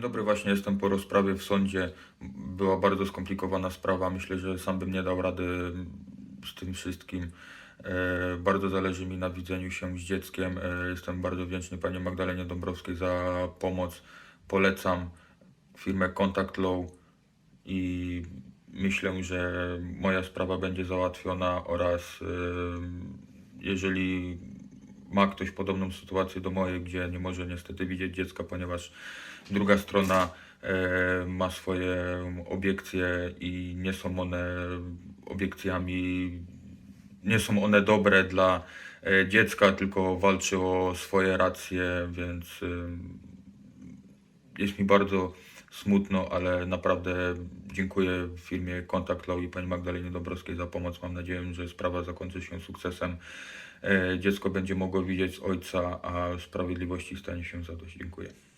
dobry, właśnie jestem po rozprawie w sądzie. Była bardzo skomplikowana sprawa. Myślę, że sam bym nie dał rady z tym wszystkim. E, Bardzo zależy mi na widzeniu się z dzieckiem. E, Jestem bardzo wdzięczny Pani Magdalenie Dąbrowskiej za pomoc. Polecam firmę Contact Law i myślę, że moja sprawa będzie załatwiona oraz e, jeżeli ma ktoś podobną sytuację do mojej, gdzie nie może niestety widzieć dziecka, ponieważ druga strona e, ma swoje obiekcje i nie są one obiekcjami, nie są one dobre dla e, dziecka, tylko walczy o swoje racje, więc ym, jest mi bardzo smutno, ale naprawdę dziękuję firmie Contact Law i pani Magdalenie Dobrowskiej za pomoc. Mam nadzieję, że sprawa zakończy się sukcesem. E, Dziecko będzie mogło widzieć ojca, a sprawiedliwości stanie się zadość. Dziękuję.